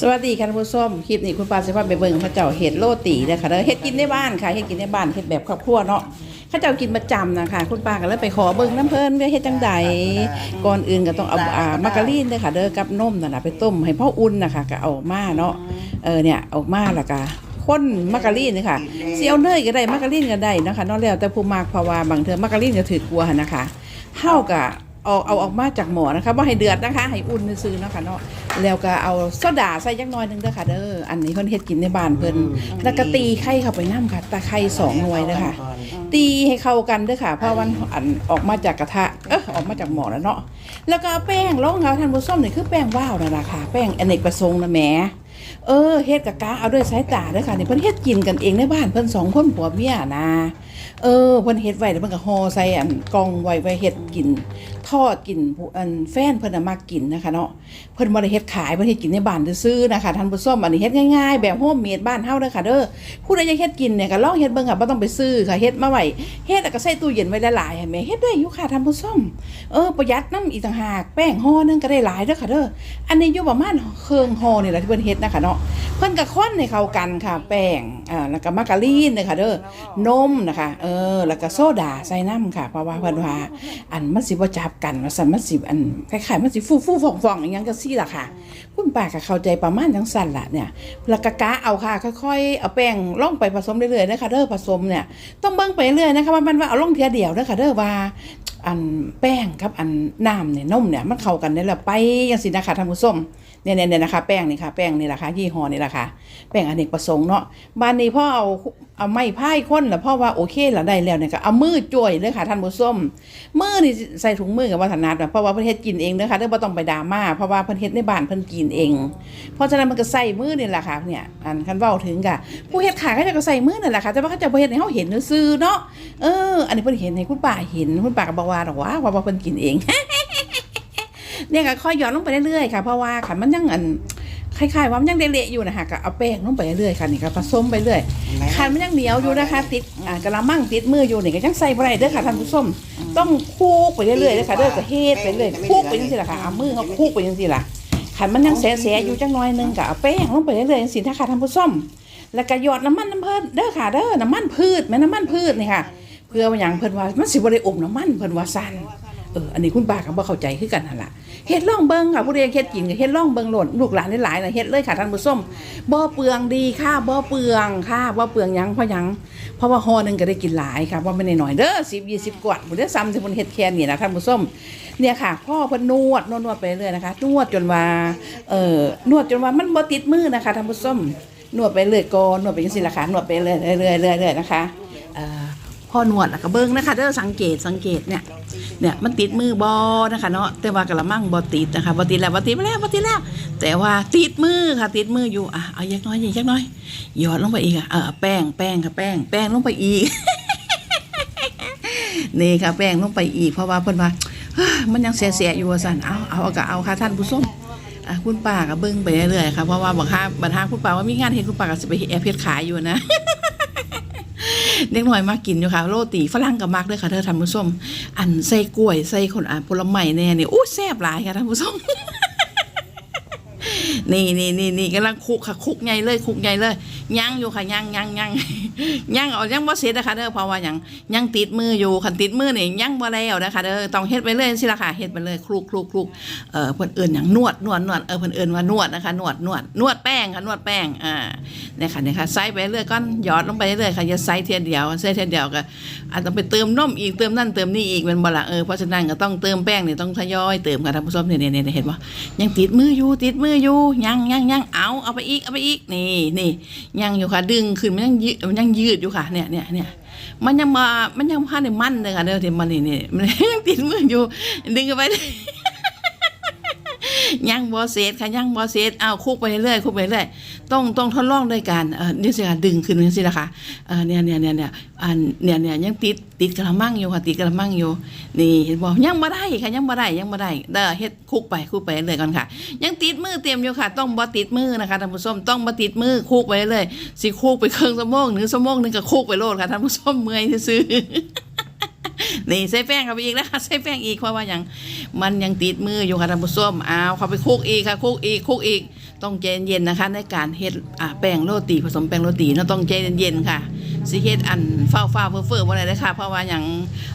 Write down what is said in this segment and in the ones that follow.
สวัสดีค่ะผู้ชมคลิปนี้คุณปาสิว่าไปเบิ่งพระเจ้าเห็ดโรตีเด้อค่ะเด้อเฮ็ดกินในบ้านค่ะเฮ็ดกินในบ้านเฮ็ดแบบครอบครัวเนาะข้าเจ้ากินประจำนะคะคุณป้าก็เลยไปขอเบิ่งน้ำเพิ่นว่าเฮ็ดจังใดก่อนอื่นก็ต้องเอาอ่ามาการีนเด้อค่ะเด้อกับนมนั่นน่ะไปต้มให้พ่ออุ่นนะคะก็เอามาเนาะเออเนี่ยเอามาล้วก็คนมาการีนนี่ค่ะสิเอาเนยก็ได้มาการีนก็ได้นะคะนาะแล้วแต่ผู้มากเพราว่าบางเทื่อมาการีนก็ถือกลัวนะคะเฮาก็ เอาเอาออกมาจากหม้อนะคะบ่ให้เดือดนะคะ ให้อุ่นซื่อๆเนาะค่ะเนาะแล้วก็เอาโซดาใส่จักหน่อยหนึงเด้อค่ะเด้ออันนี้เพิ่นเฮ็ดกินในบ้านเพิ่นแล้วก็ตีไข่เข้าไปน้ำค่ะตะไคร้สองหน่วยเด้อค่ะ ตีให้เข้ากันเด้อค่ะ เพราะวันอันออกมาจากกระทะเออออกมาจากหม้อแล้วเนาะแล้วก็เอาแป้งลงค่ะท่านผู้ชมนี่คือแป้งว่าวนั่นล่ะค่ะ แป้งอเนกประสงค์นะแหม เออเฮ็ดกับกะเอาด้วยสายตาเด้อค่ะนี่เพิ่นเฮ็ดกินกันเองในบ้านเพิ่นสองคนผัวเมียนะเออเพิ่นเฮ็ดไว้แล้วเพิ่นก็ห่อใส่อันกองไว้ไว้เฮ็ดกิน ทอดกินผู้อันแฟนเพิ่นน่ะมากินนะคะเนาะเพิ่นบ่ได้เฮ็ดขายเพิ่นเฮ็ดกินในบ้านซื่อๆนะคะท่านผู้ชมอันนี้เฮ็ดง่ายๆแบบโฮมเมดบ้านเฮาเด้อค่ะเด้อผู้ใดอยากเฮ็ดกินเนี่ยก็ลองเฮ็ดเบิ่งค่ะบ่ต้องไปซื้อค่ะเฮ็ดมาไว้เฮ็ดแล้วก็ใส่ตู้เย็นไว้หลายๆให้แม่เฮ็ดได้อยู่ค่ะท่านผู้ชมเออประหยัดน้ำอีกต่างหากแป้งห่อนึงก็ได้หลายเด้อค่ะเด้ออันนี้อยู่ประมาณเครื่องห่อนี่แหละที่เพิ่นเฮ็ดนะคะเนาะเพิ่นก็ค้นให้เข้ากันค่ะ แป้งอ่าแล้วก็มาการีนเด้อค่ะเด้อนมนะคะเออแล้วก็โซดาใส่น้ำค่ะเพราะว่าเพิ่นว่าอันมันสิบ่จับกันว่าซั่นมันสิอันคล้ายๆมันสิฟูฟูฟ่องๆอหยังจังซี่ล่ะค่ะ คุณป้าก็เข้าใจประมาณจังซั่นล่ะเนี่ยแล้วก็กะเอาค่ะ ค่อยๆเอาแป้งล่องไปผสมเรื่อยๆนะคะเด้อผสมเนี่ยต้องเบิ่งไปเรื่อยนะคะว่ามันว่าเอาล่องเทียเดียวเด้อค่ะเด้อว่าอันแป้งกับอันน้ำเนี่ยนมเนี่ยมันเข้ากันได้แล้วไปจังซี่นะคะท่านผู้ชม เนี่ยเนี่ยนะคะแป้งนี่ค่ะแป้งนี่แหละค่ะยี่ห้อนี่แหละค่ะแป้งอเนกประสงค์เนาะบ้านนี้พ่อเอาเอาไม้พายคนแล้วพ่อว่าโอเคแล้วได้แล้วเนี่ยก็เอามือจ่วยเลยค่ะท่านผู้ชมมือนี่ใส่ถุงมือกับวัฒนาดนะเพราะว่าเพิ่นเฮ็ดกินเองเด้อค่ะเด้อบ่ต้องไปดราม่าเพราะว่าเพิ่นเฮ็ดในบ้านเพิ่นกินเอง เพราะฉะนั้นมันก็ใส่มือนี่แหละค่ะเนี่ยอันคันเว้าถึงกะผู้เฮ็ดขายก็จะก็ใส่มือนั่แหละค่ะแต่ว่าเขาจะบ่เฮ็ดให้เฮาเห็นซื่อเนาะเอออันนี้เพิ่นเห็นให้คุณป้าเห็นคุณป้าก็บอกว่าดอกว่าว่าเพิ่นกินเอง เนี่ยก็ค่อยหย่อนลงไปเรื่อยๆค่ะเพราะว่าคันมันยังอันคล้ายๆว่ามันยังเละๆอยู่นะคะก็เอาแป้งลงไปเรื่อยๆค่ะนี่ก็ผสมไปเรื่อยคันมันยังเหนียวอยู่นะคะ ติดอ่ากระมังติดมืออยู่นี่ก็ยังใส่บ่ได้เด้อค่ะท่านผู้ชมต้องคูกไปเรื่อยๆเด้อค่ะเด้อก็เฮ็ดไปเรื่อยคูกไปจังซี่ล่ะค่ะเอามือเขาคูกไปจังซี่ล่ะคันมันยังแสๆอยู่จังน้อยหนึงก็เอาแป้งลงไปเรื่อยๆจังซี่นะคะท่านผู้ชมแล้วก็หยอดน้ำมันน้ำเพิ่นเด้อค่ะเด้อน้ำมันพืชแม่น้ำมันพืชนี่ค่ะ เพื่อว่าหยังเพิ่นว่ามันสิบ่ได้อมน้ำมันเพิ่นว่าซั่น เอออันนี้คุณป้าก็บ่เข้าใจคือกันนั่นล่ะเฮ็ดลองเบิ่งค่ะผู้ใดเฮ็ดกินก็เฮ็ดลองเบิ่งโลดลูกหลานหลายๆน่ะเฮ็ดเลยค่ะท่านผู้ชมบ่เปลืองดีค่ะบ่เปลืองค่ะบ่เปลืองหยังเพราะหยังเพราะว่าห่อหนึงก็ได้กินหลายค่ะว่าไม่ได้น้อยเด้อ10 20กว่าบ่ได้ซ้ำที่เพิ่นเฮ็ดแค่นี้นะท่านผู้ชมเนี่ยค่ะพ่อเพิ่นนวดนวดไปเรื่อยนะคะนวดจนว่าเอ่อนวดจนว่ามันบ่ติดมือนะคะท่านผู้ชมนวดไปเรื่อยก่อนนวดไปจังซี่ล่ะค่ะนวดไปเรื่อยๆเรื่อยๆเรื่อยๆนะคะเอ่อ พ่อนวดแล้วก็เบิ่งนะคะเด้อสังเกตสังเกตเนี่ยเนี่ยมันติดมือบอนะคะเนาะแต่ว่ากระมังบอติดนะคะบอติดแล้วบอติดมาแล้วบอติดแล้ว แต่ว่าติดมือค่ะติดมืออยู่อะเอายักน้อยยักน้อยหยอดลงไปอีกอะเออแป้งแป้งค่ะแป้งแป้งลงไปอีกนี่ค่ะแป้งลงไปอีกเพราะว่าเพิ่นว่ามันยังเสียๆอยู่ว่าซั่นเอาเอาเอาก็เอาค่ะท่านผู้ชมคุณป้าก็เบิ่งไปเรื่อยๆค่ะเพราะว่าบางครั้งบางทางคุณป้าว่ามีงานเห็นคุณป้าก็สิไปแอบเฮ็ดขายอยู่นะ เด็กน้อยมากินอยู่ค่ะ โรตีฝรั่งกับมากด้วยค่ะเธอท่านผู้ชมอันใส่กล้วยใส่คนอะผลไม้แน่นี่อู้แซ่บหลายค่ะท่านผู้ชมนี่นี่นี่นี่กำลังคุกค่ะคุกใหญ่เลยคุกใหญ่เลยย่างอยู่ค่ะย่างย่างย่าง ย่างเอาย่างบ่เสร็จนะคะเด้อเพราะว่ายังย่างติดมืออยู่คันติดมือนี่ย่างบ่แล้วนะคะเด้อต้องเฮ็ดไปเลยสิล่ะค่ะเฮ็ดไปเลยคลุกคลุกคลุกเอ่อเพิ่นเอิ้นหยังนวดนวดนวดเออเพิ่นเอิ้นว่านวดนะคะนวดนวดนวดแป้งค่ะนวดแป้งอ่าเนี่ยค่ะเนี่ยค่ะใส่ไปเรื่อยก่อนหยอดลงไปเรื่อยค่ะอย่าใส่เทียเดียวใส่เทียเดียวก็อาจต้องไปเติมนมอีกเติมนั่นเติมนี่อีกแม่นบ่ล่ะเออเพราะฉะนั้นก็ต้องเติมแป้งนี่ต้องทยอยเติมค่ะท่านผู้ชมเนี่ยเนี่ยเนี่ยเห็นบ่ยังติดมืออยู่ติดมืออยู่ยังยังยังเอาเอาไปอีกเอาไปอีกนี่นี่ยังอยู่ค่ะดึงขึ้นมันยังยืมันยังยืดอยู่ค่ะ เนี่ยเนี่ยเนี่ยมันยังมา มันยังพันในมันเลยค่ะเดี๋ยวที่มันนี่นี่มันยังติดมืออยู่ ดึงกันไป ยังบอเซตค่ะยังบอเซตเอาคุกไปเรื่อยคุกไปเรื่อยต้องต้องทดลองด้วยกันเออนี่สิค่ะดึงขึ้นนี่สิละค่ะเออเนี่ยเนี่ยเนี่ยเนี่ยอันเนี่ยเนี่ยยังติดติดกระมังอยู่ค่ะติดกระมังอยู่นี่เห็นบอกยังบ่ได้ค่ะยังบ่ได้ยังบ่ได้เด้อเฮ็ดคุกไปคุกไปเรื่อยก่อนค่ะ ยังติดมือเตรียมอยู่ค่ะ ต้องบ่ติดมือนะคะท่านผู้ชมต้องบ่ติดมือคุกไปเลยสิคุกไปเครึ่องชั่วโมงหรือชั่วโมองหนึ่งก็คุกไปโลดค่ะท่านผู้ชมเมื่อยซื่อ นี่ใส่แป้งเข้าไปอีกแล้วค่ะใส่แป้งอีกเพราะว่ายังมันยังติดมืออยู่ค่ะท่านผู้ชมเอาเข้าไปคุกอีกค่ะคุกอีกคุกอีก ต้องใจเย็นๆนะคะ ในการเฮ็ดแป้งโรตีผสมแป้งโรตีเราต้องใจเย็นๆค่ะ สิเฮ็ดอันฟ้าฟ้าวๆเฟื่อๆบ่ได้เลยค่ะ เพราะว่าหยัง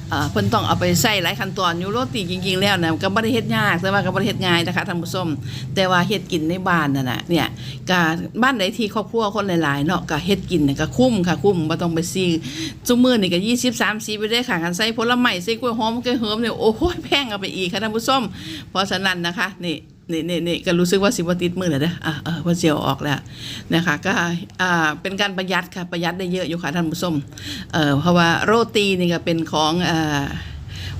เอ่อเพิ่นต้องเอาไปใส่หลายขั้นตอนอยู่โรตีจริงๆแล้วนะก็บ่ได้เฮ็ดยากแต่ว่าก็บ่ได้เฮ็ดง่ายนะคะท่านผู้ชมแต่ว่าเฮ็ดกินในบ้านนั่นน่ะเนี่ยก็บ้านใดที่ครอบครัวคนหลายๆเนาะก็เฮ็ดกินเนี่ยก็คุ้มค่ะคุ้มบ่ต้องไปซื้อซุมื้อนี่ก็20 30ไปได้ค่ะกันใส่ผลไม้ใส่กล้วยหอมกล้วยเหิมเนี่ยโอ้โหแพงเอาไปอีกค่ะท่านผู้ชมเพราะฉะนั้นนะคะนี่ นี่นี่นี่ก็รู้สึกว่าสิบ่ติดมือแล้วเด้ออ่าเออว่าเสียวออกแล้วนะคะก็อ่าเป็นการประหยัดค่ะประหยัดได้เยอะอยู่ค่ะท่านผู้ชมเอ่อเพราะว่าโรตีนี่ก็เป็นของอ่อ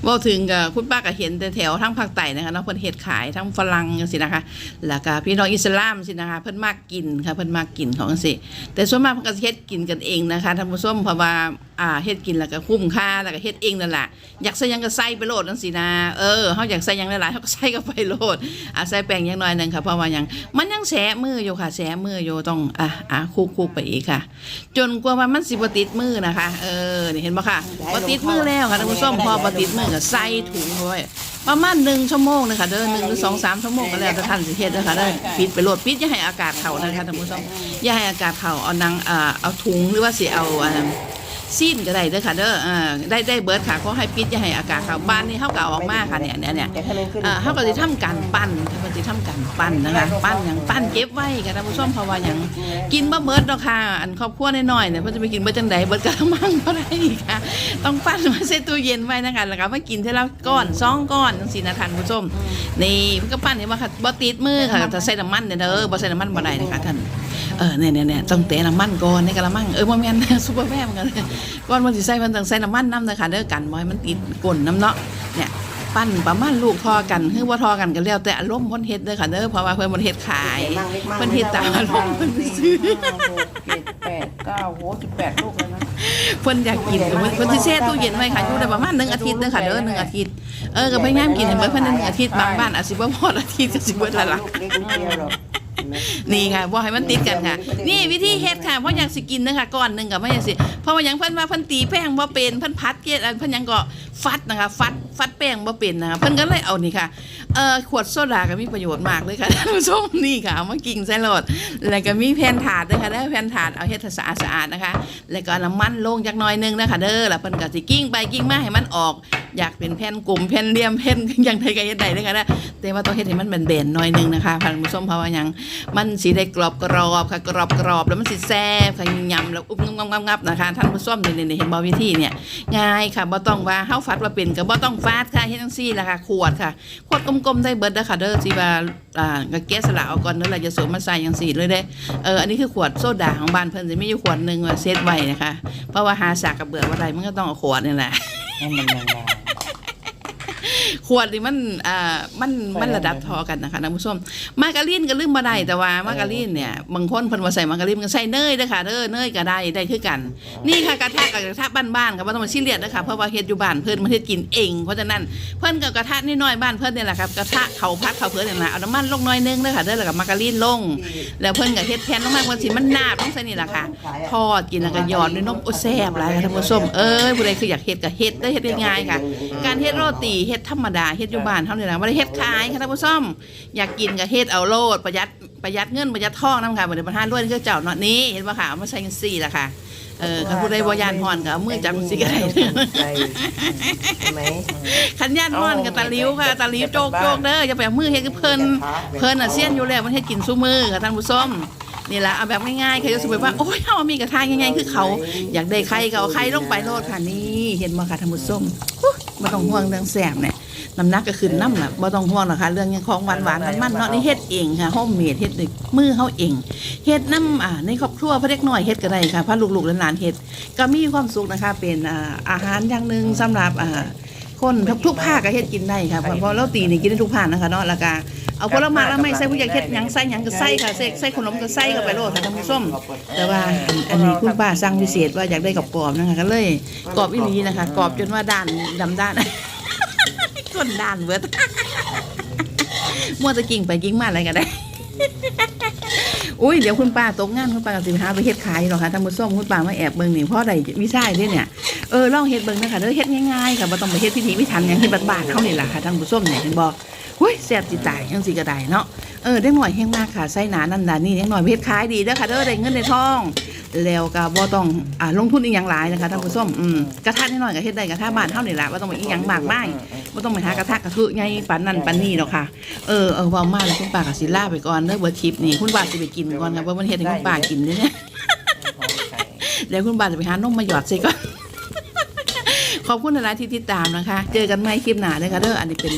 เว่าถึงกับคุณป้าก็เห็นแต่แถวทั้งภาคใต้นะคะเนาะเพิ่นเฮ็ดขายทั้งฝรั่งจังซี่นะคะแล้วก็พี่น้องอิสลามสินะคะเพิ่นมากกินค่ะเพิ่นมากกินของจังซี่แต่ส่วนมากเพิ่นก็เฮ็ดกินกันเองนะคะท่านผู้ชมเพราะว่าอ่าเฮ็ดกินแล้วก็คุ้มค่าแล้วก็เฮ็ดเองนั่นแหละ อยากใส่ยังก็ใส่ไปโลดจังซี่นะเออเฮาอยากใส่ยังหลายๆเฮาก็ใส่ก็ไปโลดอ่าใส่แป้งย่างน้อยหนึ่งค่ะเพราะว่ายังมันยังแสมืออยู่ค่ะ แสมืออยู่ต้องอะอะคุกๆไปอีกค่ะ จนกว่าว่ามันสิบติดมือนะคะ เออนี่เห็นบ่ค่ะบติดมือแล้วค่ะท่านผู้ชมพอบติดมือก็ใส่ถุงไว้ประมาณ1ชั่วโมงนะคะเด้อ1หรือ2 3ชั่วโมงก็แล้วแต่ท่านสิเฮ็ดนะคะเด้อปิดไปโหลดปิดอย่าให้อากาศเข้านะคะท่านผู้ชมอย่าให้อากาศเข้าเอานังอ่าเอาถุงหรือว่าสิเอาอ่า ซีนก็ได้เด้อค่ะเด้ออ่าได้ได้เบิร์ดค่ะขอให้ปิดอย่าให้อากาศเข้าบ้านนี่เฮาก็เอาออกมาค่ะเนี่ยเนี่ยเนี่ยอ่าเขาก็จะทำการปั้นเขาก็จะทำการปั้นนะคะปั้นอย่างปั้นเก็บไว้ค่ะท่านผู้ชมเพราะว่าอย่างกินบ่เบิดดอกค่ะอันครอบครัวน้อยๆเนี่ยเพิ่นจะไปกินเบิดจังใดเบิดกะละมังบ่ได้อีกค่ะ ต้องปั้นมาใส่ตู้เย็นไว้นะคะแล้วก็มากินเท่าละก้อนสองก้อนจังซี่นะท่านผู้ชมนี่มันก็ปั้นเห็นบ่ค่ะบ่ติดมือค่ะถ้าใส่น้ำมันเนี่ยเด้อบ่ใส่น้ำมันบ่ได้นะคะท่านเออเนี่ยเนี่ยเนี่ยต้องเตะน้ำมันก่อนในกะละมังเออบ่แม่นซุปเปอร์แม่เหมือนกันก่อนมันสิใส่มันต้องใส่น้ำมันน้ำนะคะเด้อกันบ่ให้มันติดก้นน้ำเนาะเนี่ยปั้นประมาณลูกทอกันคือว่าทอกันก็แล้วแต่อารมณ์คนเฮ็ดเด้อค่ะเด้อเพราะว่าเพิ่นบ่เฮ็ดขายเพิ่นเฮ็ดตามอารมณ์เพิ่นซื้อเจ็ดแปดเก้าโหสิบแปดลูกแล้วนะเพิ่นอยากกินก็เพิ่นเพิ่นสิแช่ตู้เย็นไว้ค่ะอยู่ได้ประมาณหนึ่งอาทิตย์เด้อค่ะเด้อหนึ่งอาทิตย์เออก็พยายามกินให้เบิดภายในหนึ่งอาทิตย์บางบ้านอาจสิบ่พออาทิตย์ก็สิเบิดละล่ะลูกเล็ก นิดเดียวหรอกเห็นไหมนี่ค่ะบ่ให้มันติดกันค่ะ นี่วิธีเฮ็ดค่ะเพราะอยากสิกินนะคะก้อนหนึงก็ไม่อยากสิเพราะว่าหยังเพิ่นว่าเพิ่นตีแป้งบ่เป็นเพิ่นพัดเกล็ดอันเพิ่นหยังก็ฟัดนะคะฟัดฟัดแป้งบ่เป็นนะคะเพิ่นก็เลยเอานี่ค่ะเอ่อขวดโซดาก็มีประโยชน์มากเลยค่ะท่านผู้ชมนี่ค่ะเอามากินใส่รถแล้วก็มีแผ่นถาดด้วยค่ะเด้อแผ่นถาดเอาเฮ็ดให้สะอาดสะอาดๆนะคะ แล้วก็เอาน้ำมันลงจักหน่อยหนึงนะคะเด้อแล้วเพิ่นก็สิกิ้งไปกิ้งมาให้มันออก อยากเป็นแผ่นกลมแผ่นเหลี่ยมแผ่นอย่างไดก็เฮ็ดได้เด้อค่ะเด้อแต่ว่าต้องเฮ็ดให้มันแบนๆหน่อยหนึงนะคะท่านผู้ชมเพราะว่าหยังมันสีได้กรอบกรอบค่ะกรอบกรอบแล้วมันสีแซ่บค่ะยำแล้วอุ้มงับงับงับนะคะท่านผู้ชมนี่นี่เห็นบอวิธีเนี่ยง่ายค่ะบ่ต้องว่าเฮาฟัดว่าเป็นก็บ่ต้องฟาดค่ะเฮ็ดจังซี่ล่ะค่ะขวดค่ะขวดกลมๆได้เบิดเด้อค่ะเด้อสิว่าอ่าก็แกสละเอาก่อนเด้อแล้วจะสวมมาใส่จังซี่เลยเด้เอออันนี้คือขวดโซดาของบ้านเพิ่นสิมีอยู่ขวดหนึงว่าเซตไว้นะคะเพราะว่าหาสากกระเบือบ่ได้มันก็ต้องเอาขวดนี่แหละ มันนาน ขวดนี่มันอ่ามันมันระดับเทอกันนะคะท่านผู้ชมมาการีนก็ลืมบ่ได้แต่ว่ามาการีนเนี่ยบางคนเพิ่นว่าใส่มาการีนก็ใส่เนยเด้อค่ะเด้อเนยก็ได้ได้คือกัน นี่ค่ะกระทะกับกระทะบ้านๆค่ะบ่ต้องมาซีเรียสนะคะเพราะว่าเฮ็ดอยู่บ้านเพิ่นมาเฮ็ดกินเอง เพราะฉะนั้นเพิ่นกับกระทะน้อยๆบ้านเพิ่นนี่แหละครับกระทะเขาพักเขาเพิ่นนี่แหละเอาน้ำมันลงหน้อยนึงเด้อค่ะเด้อแล้วก็มาการีนลง แล้วเพิ่นก็เฮ็ดแผ่นลงมาบางทีมันนาบลงใส่นี่แหละค่ะทอดกินแล้วก็หยอดด้วยนมโอ้แซ่บหลายค่ะท่านผู้ชมเอ้ยผู้ใดคืออยากเฮ็ดก็เฮ็ดได้เฮ็ดง่ายๆค่ะ การเฮ็ดโรตีเฮ็ดธรรมดาเฮ็ดอยู่บ้านเท่านี้แหละบ่ได้เฮ็ดขายค่ะท่านผู้ชมอยากกินก็เฮ็ดเอาโลดประหยัดประหยัดเงินประหยัดทองนำค่ะบ่ได้ประทานรวยคือเจ้าเนาะนี่เห็นบ่ค่ะเอามาใช้กันซี่ล่ะค่ะเออคันผู้ใดบ่ย่านฮ้อนก็เอามือจับสิก็ได้ๆใจใช่ไหมคันย่านฮ้อนก็ตะหลิวค่ะตะหลิวโจกโจกเด้ออย่าไปเอามือเฮ็ดคือเพิ่นเพิ่นน่ะเซียนอยู่แล้วมันเฮ็ดกินซุมือค่ะท่านผู้ชมนี่แหละเอาแบบง่ายๆค่ะจะสมมติว่าโอ้ยเฮามีกระทะง่ายๆคือเขา อยากได้ไข่ก็เอาไข่ลงไปโลดค่ะนี่เห็นบ่ค่ะท่านผู้ชมอุ๊ย บ่ต้องห่วงเรื่องแสบเนี่ยน้ำหนักก็ขึ้นน้ำล่ะบ่ต้องห่วงหรอกค่ะเรื่องหยังของหวานๆมันๆเนาะนี่เฮ็ดเองค่ะโฮมเมดเฮ็ดด้วยมือเฮาเองเฮ็ดน้ำอ่าในครอบครัวพระเด็กน้อยเฮ็ดก็ได้ค่ะพาลูกๆหลานๆเฮ็ดก็มีความสุขนะคะ เป็นอ่าอาหารอย่างหนึงสำหรับอ่า คนทุกภาคก็เฮ็ดกินได้ค่ะเพราะเพราะเราตีนี่กินได้ทุกภาคนะคะเนาะแล้วก็เอาผลไม้แล้วไม่ใส่ผู้อยากเฮ็ดหยังใส่หยังก็ใส่ค่ะใส่ใส่ขนมก็ใส่เข้าไปโลดค่ะท่านผู้ชมแต่ว่าอันอันนี้คุณป้าสั่งพิเศษว่าอยากได้กรอบๆนะคะก็เลยกรอบอีหลีนะคะกรอบจนว่าด้านดำด้านก้นด้านเบิดมัวแตะกิ่งไปกิ่งมาอะไรก็ได้อุ้ยเดี๋ยวคุณป้าตกงานคุณป้าก็สิหาไปเฮ็ดขายหรอกค่ะท่านผู้ชมคุณป้ามาแอบเบิ่งนี่เพราะใดวิชาเด้เนี่ย เออลองเฮ็ดเบิ่งนะคะเด้อเฮ็ดง่ายๆค่ะบ่ต้องไปเฮ็ดพิธีพิถันหยังที่บ้านๆเฮานี่ล่ะค่ะท่านผู้ชมเนี่ยเห็นบ่หุ้ยแซ่บจิตายจังซี่ก็ได้เนาะเออได้หน่อยแฮงมากค่ะใส่หนานั่นน่ะนี่ยังหน่อยเฮ็ดขายดีเด้อค่ะเด้อได้เงินได้ทอง แล้วก็บ่ต้องอ่าลงทุนอีหยังหลายนะคะท่านผู้ชมอืมกระทะนิดหน่อยก็เฮ็ดได้กระทะบ้านเฮานี่ล่ะบ่ต้องไปอีหยังมากมายบ่ต้องไปหากระทะกระทุใหญ่ปานนั้นปานนี้ดอกค่ะเออเออเว้ามาแล้วคุณป้าก็สิลาไปก่อนเด้อเบิดคลิปนี่คุณป้าสิไปกินก่อนค่ะเพราะมันเฮ็ดให้คุณป้ากินเด้อเนี่ยเดี๋ยวคุณป้าจะไปหานมมาหยอดใส่ก่อน ขอบคุณหลายๆที่ติดตามนะคะ เจอกันใหม่คลิปหน้าเด้อค่ะเด้ออันนี้เป็น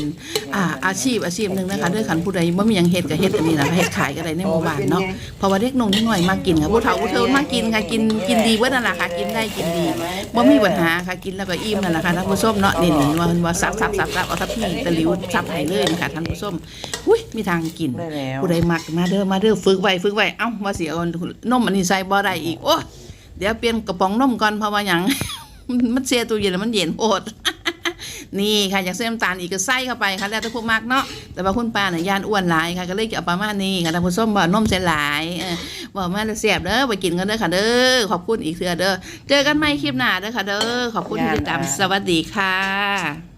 อ่าอาชีพอาชีพหนึ่งนะคะเด้อขันผู้ใดบ่มีหยังเฮ็ดก็เฮ็ดอันนี้นะคะเฮ็ดขายก็ได้ในหมู่บ้านเนาะเพราะว่าเด็กนงนิดหน่อยมากินค่ะผู้เฒ่าผู้เฒ่ามากินค่ะกินกินดีเบิดนั่นล่ะค่ะ กินได้กินดีบ่มีปัญหาค่ะกินแล้วก็อิ่มนั่นล่ะค่ะท่านผู้ชมเนาะนี่นี่ว่าเพิ่นว่าซับซับซับซับเอาทัพพี่ตะหลิวซับให้เลยนะคะท่านผู้ชมอุ้ยมีทางกินผู้ใดมักมาเด้อมาเด้อฝึกไว้ฝึกไว้เอ้าว่าสิเอานมอันนี้ใส่บ่ได้อีกโอ้เดี๋ยวเปลี่ยนกระป๋องนมก่อนเพราะว่าหยัง มันเสียตู้เย็นแล้วมันเย็นโอดนี่ค่ะอยากเส้นน้ำตาลอีกก็ใส่เข้าไปค่ะแล้วแต่พวกมากเนาะแต่ว่าคุณป้าเนี่ยย่านอ้วนหลายค่ะก็เลยเอาประมาณนี้ค่ะท่านผู้ชมบ่นมเสียหลายเออบอกมาแล้วเสียบเด้อไปกินกันเด้อค่ะเด้อขอบคุณอีกเทื่อเด้อเจอกันใหม่คลิปหน้าเด้อค่ะเด้อขอบคุณที่ติดตามสวัสดีค่ะ